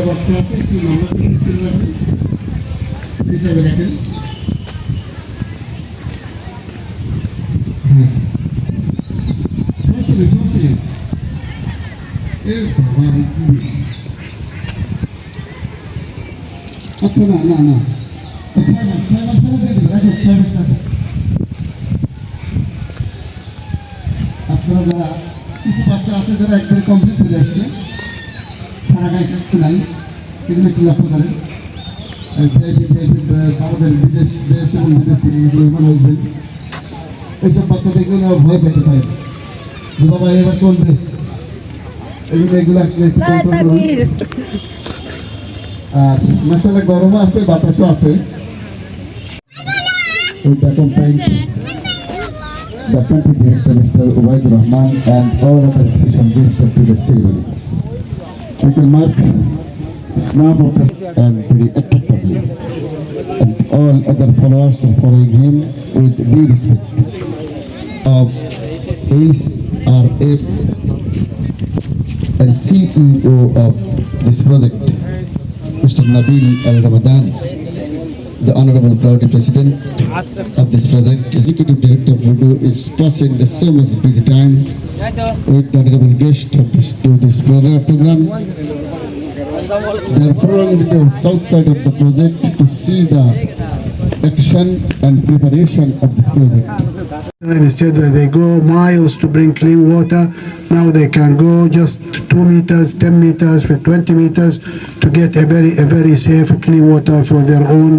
বাচ্চা আছে কি মামলা হিসাবে দেখেন বাবা আচ্ছা না না না সাহেব সাহেব সাহেব দেখি রাখো সাহেব সাহেব আপনারা যারা কিছু বাচ্চা আছে যারা একবারে কমপ্লিট হয়ে আসছে সারা গায়ে কিছু নাই এগুলো একটু লক্ষ্য করেন আমাদের বিদেশ দেশ ভয় পেতে পারে। বাবা এবার কোন দেশ? আর মশালা গরমও আছে বাতাসও আছে ওইটা company the country director Mr. Ubaid Rahman and all other special guests of the ceremony. We can mark snap of the and very attractively. And all other followers are following him with due respect. Of Ace RF and CEO of this project, Mr. Nabil Al Ramadani, the Honorable Cloudy President of this project, Executive Director of Rudu is passing the so much busy time with the Honorable guest of this, to this program. program. They are from the south side of the project to see the action and preparation of this project. Instead, they go miles to bring clean water. Now they can go just two meters, 10 meters, for 20 meters to get a very, a very safe clean water for their own